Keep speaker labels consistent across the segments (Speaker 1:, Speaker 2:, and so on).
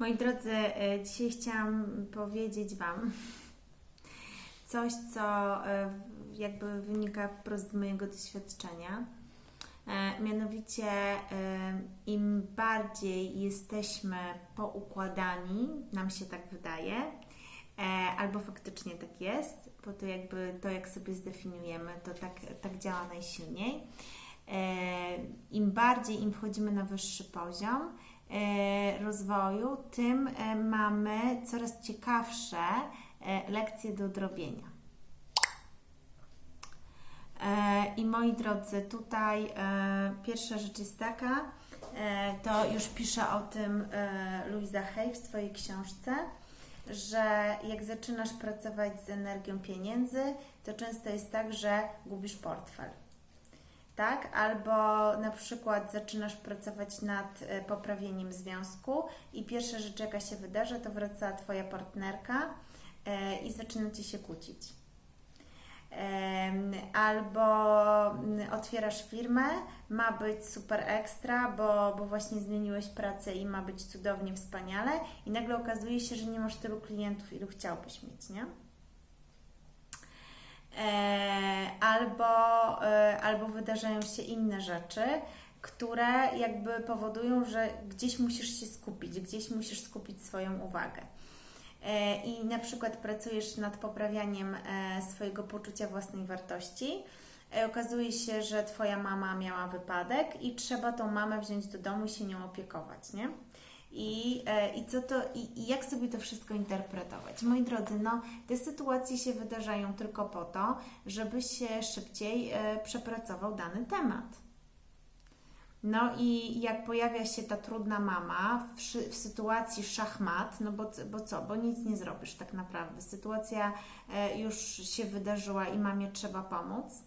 Speaker 1: Moi drodzy, e, dzisiaj chciałam powiedzieć Wam coś, co e, jakby wynika wprost z mojego doświadczenia. E, Mianowicie, im bardziej jesteśmy poukładani, nam się tak wydaje, albo faktycznie tak jest, bo to jakby to, jak sobie zdefiniujemy, to tak, tak działa najsilniej. Im bardziej im wchodzimy na wyższy poziom rozwoju, tym e, mamy coraz ciekawsze e, lekcje do odrobienia. E, I moi drodzy, tutaj e, pierwsza rzecz jest taka, e, to już pisze o tym e, Louisa Hay w swojej książce, że jak zaczynasz pracować z energią pieniędzy, to często jest tak, że gubisz portfel. Tak? Albo na przykład zaczynasz pracować nad e, poprawieniem związku i pierwsza rzecz, jaka się wydarza, to wraca Twoja partnerka e, i zaczynacie się kłócić. Albo otwierasz firmę, ma być super ekstra, bo, bo właśnie zmieniłeś pracę i ma być cudownie, wspaniale, i nagle okazuje się, że nie masz tylu klientów, ilu chciałbyś mieć, nie? E, albo, e, albo wydarzają się inne rzeczy, które jakby powodują, że gdzieś musisz się skupić, gdzieś musisz skupić swoją uwagę. E, I na przykład pracujesz nad poprawianiem swojego poczucia własnej wartości. Okazuje się, że Twoja mama miała wypadek i trzeba tą mamę wziąć do domu i się nią opiekować, nie? I, e, i co to, i, i jak sobie to wszystko interpretować? Moi drodzy, no, te sytuacje się wydarzają tylko po to, żeby się szybciej e, przepracował dany temat. No i jak pojawia się ta trudna mama w, w sytuacji szachmat, no bo, bo co, bo nic nie zrobisz tak naprawdę. Sytuacja e, już się wydarzyła i mamie trzeba pomóc.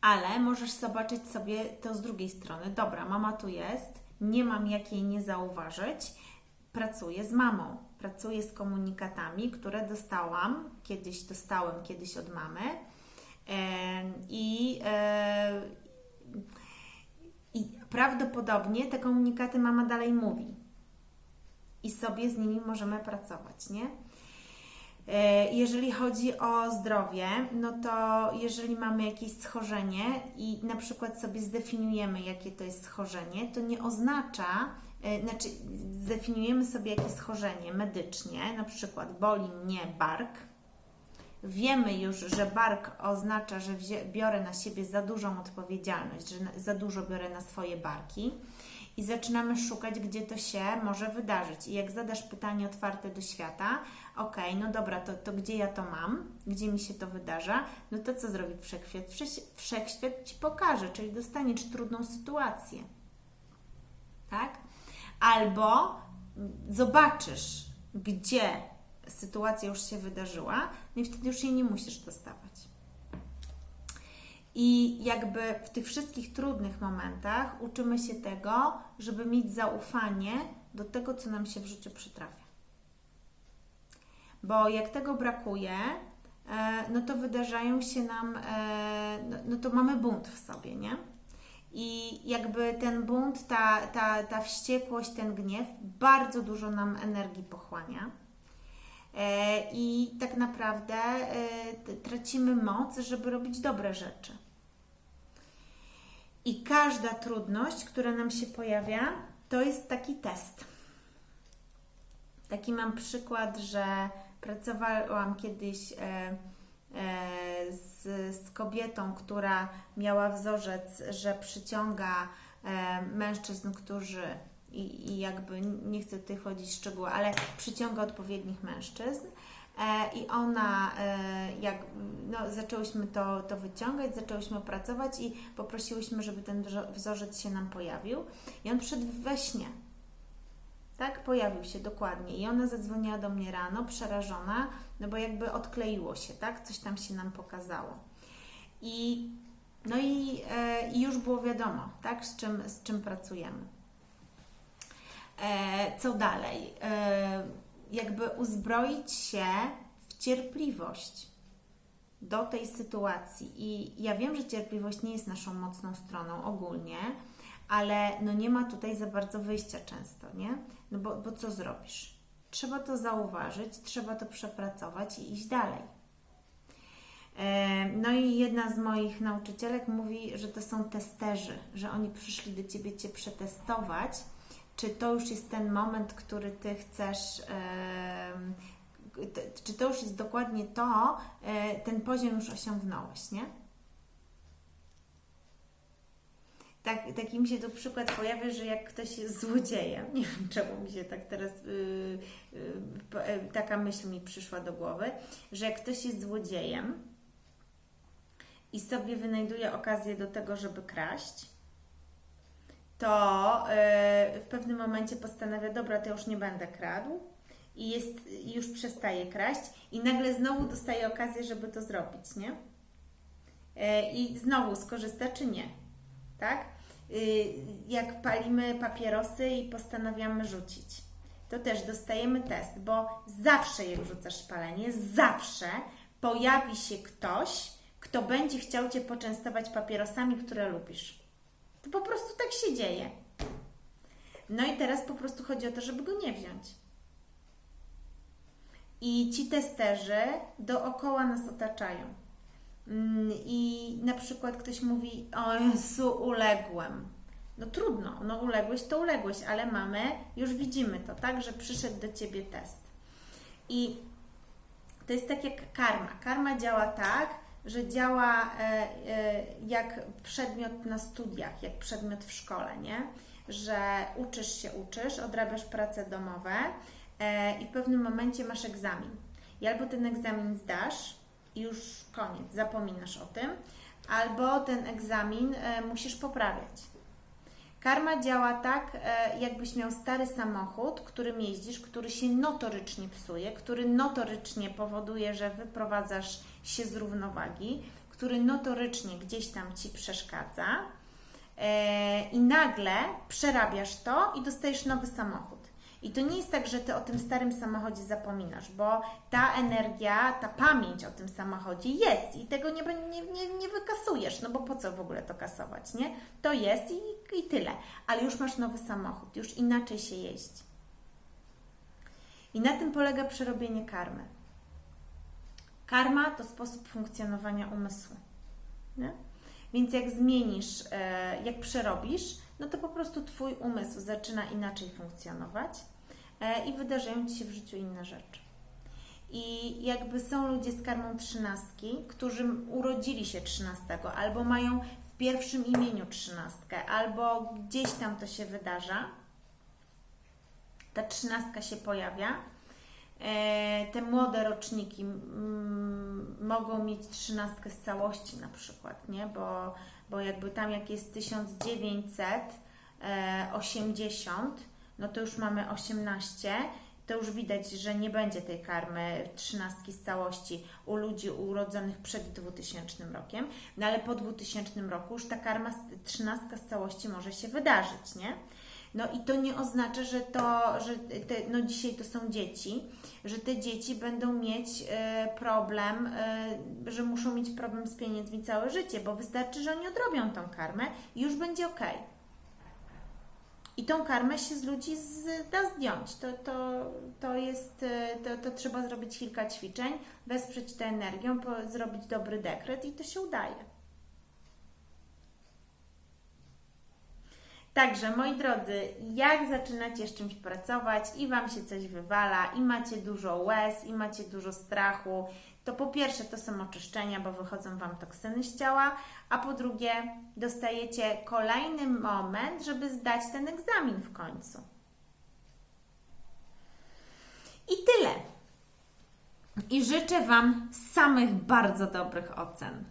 Speaker 1: Ale możesz zobaczyć sobie to z drugiej strony. Dobra, mama tu jest, nie mam jak jej nie zauważyć. Pracuję z mamą, pracuję z komunikatami, które dostałam, kiedyś dostałem kiedyś od mamy. Em, I, e, i prawdopodobnie te komunikaty mama dalej mówi. I sobie z nimi możemy pracować, nie? E, Jeżeli chodzi o zdrowie, no to jeżeli mamy jakieś schorzenie i na przykład sobie zdefiniujemy, jakie to jest schorzenie, to nie oznacza, e, znaczy zdefiniujemy sobie jakieś schorzenie medycznie, na przykład boli mnie bark, Wiemy już, że bark oznacza, że biorę na siebie za dużą odpowiedzialność, że za dużo biorę na swoje barki i zaczynamy szukać, gdzie to się może wydarzyć. I jak zadasz pytanie otwarte do świata, ok, no dobra, to, to gdzie ja to mam, gdzie mi się to wydarza, no to co zrobi wszechświat? Wszech- Wszechświat Ci pokaże, czyli dostaniesz trudną sytuację. Tak? Albo zobaczysz, gdzie sytuacja już się wydarzyła, no i wtedy już jej nie musisz dostawać. I jakby w tych wszystkich trudnych momentach uczymy się tego, żeby mieć zaufanie do tego, co nam się w życiu przytrafia. Bo jak tego brakuje, e, no to wydarzają się nam, e, no, no to mamy bunt w sobie, nie? I jakby ten bunt, ta, ta, ta wściekłość, ten gniew bardzo dużo nam energii pochłania. E, I tak naprawdę tracimy moc, żeby robić dobre rzeczy. I każda trudność, która nam się pojawia, to jest taki test. Taki mam przykład, że pracowałam kiedyś e, e, z, z kobietą, która miała wzorzec, że przyciąga e, mężczyzn, którzy i, i jakby nie chcę tutaj wchodzić w szczegóły, ale przyciąga odpowiednich mężczyzn. E, I ona, e, jak no, zaczęłyśmy to, to wyciągać, zaczęłyśmy pracować i poprosiłyśmy, żeby ten wzo- wzorzec się nam pojawił. I on przyszedł we śnie. Tak, pojawił się dokładnie. I ona zadzwoniła do mnie rano, przerażona, no bo jakby odkleiło się, tak? Coś tam się nam pokazało. I no i, e, i już było wiadomo, tak? Z czym, z czym pracujemy. Co dalej? Jakby uzbroić się w cierpliwość do tej sytuacji. I ja wiem, że cierpliwość nie jest naszą mocną stroną ogólnie, ale no nie ma tutaj za bardzo wyjścia często, nie? No bo, bo co zrobisz? Trzeba to zauważyć, trzeba to przepracować i iść dalej. E, No i jedna z moich nauczycielek mówi, że to są testerzy, że oni przyszli do Ciebie Cię przetestować, czy to już jest ten moment, który Ty chcesz, czy to już jest dokładnie to, e, ten poziom już osiągnąłeś, nie? Tak, taki mi się tu przykład pojawia, że jak ktoś jest złodziejem, nie wiem czemu mi się tak teraz yy, yy, taka myśl mi przyszła do głowy, że jak ktoś jest złodziejem i sobie wynajduje okazję do tego, żeby kraść, to yy, w pewnym momencie postanawia, dobra, to już nie będę kradł i jest, już przestaje kraść i nagle znowu dostaje okazję, żeby to zrobić, nie? Yy, I znowu skorzysta czy nie, tak? Yy, Jak palimy papierosy i postanawiamy rzucić, to też dostajemy test, bo zawsze jak rzucasz palenie, zawsze pojawi się ktoś, kto będzie chciał Cię poczęstować papierosami, które lubisz. To po prostu tak się dzieje. No i teraz po prostu chodzi o to, żeby go nie wziąć. I ci testerzy dookoła nas otaczają. Mm, I na przykład ktoś mówi, o Jezu, uległem. No trudno, no uległeś, to uległeś, ale mamy, już widzimy to, tak, że przyszedł do Ciebie test. I to jest tak jak karma. Karma działa tak, że działa e, e, jak przedmiot na studiach, jak przedmiot w szkole, nie? Że uczysz się, uczysz, odrabiasz prace domowe e, i w pewnym momencie masz egzamin. I albo ten egzamin zdasz i już koniec, zapominasz o tym, albo ten egzamin musisz poprawiać. Karma działa tak, e, jakbyś miał stary samochód, którym jeździsz, który się notorycznie psuje, który notorycznie powoduje, że wyprowadzasz się z równowagi, który notorycznie gdzieś tam ci przeszkadza, e, i nagle przerabiasz to i dostajesz nowy samochód. I to nie jest tak, że ty o tym starym samochodzie zapominasz, bo ta energia, ta pamięć o tym samochodzie jest i tego nie, nie, nie, nie wykasujesz, no bo po co w ogóle to kasować, nie? To jest i, i tyle. Ale już masz nowy samochód, już inaczej się jeździ. I na tym polega przerobienie karmy. Karma to sposób funkcjonowania umysłu. Nie? Więc jak zmienisz, e, jak przerobisz, no to po prostu Twój umysł zaczyna inaczej funkcjonować i wydarzają Ci się w życiu inne rzeczy. I jakby są ludzie z karmą trzynastki, którzy urodzili się trzynastego, albo mają w pierwszym imieniu trzynastkę, albo gdzieś tam to się wydarza, ta trzynastka się pojawia. E, te młode roczniki mogą mieć trzynastkę z całości na przykład, nie? Bo, bo jakby tam jak jest 1980, no to już mamy 18, to już widać, że nie będzie tej karmy trzynastki z całości u ludzi urodzonych przed 2000 rokiem, no ale po 2000 roku już ta karma trzynastka z całości może się wydarzyć, nie? No i to nie oznacza, że to, że te, no dzisiaj to są dzieci, że te dzieci będą mieć e, problem, e, że muszą mieć problem z pieniędzmi całe życie, bo wystarczy, że oni odrobią tą karmę i już będzie ok. I tą karmę się z ludzi z, da zdjąć. To, to, to jest, e, to, to trzeba zrobić kilka ćwiczeń, wesprzeć tę energią, po, zrobić dobry dekret i to się udaje. Także, moi drodzy, jak zaczynacie z czymś pracować i Wam się coś wywala, i macie dużo łez, i macie dużo strachu, to po pierwsze to są oczyszczenia, bo wychodzą Wam toksyny z ciała, a po drugie dostajecie kolejny moment, żeby zdać ten egzamin w końcu. I tyle. I życzę Wam samych bardzo dobrych ocen.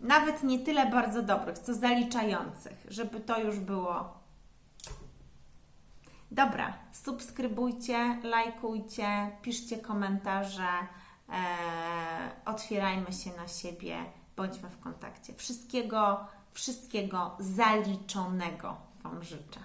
Speaker 1: Nawet nie tyle bardzo dobrych, co zaliczających, żeby to już było. Dobra, subskrybujcie, lajkujcie, piszcie komentarze, otwierajmy się na siebie, bądźmy w kontakcie. Wszystkiego, wszystkiego zaliczonego Wam życzę.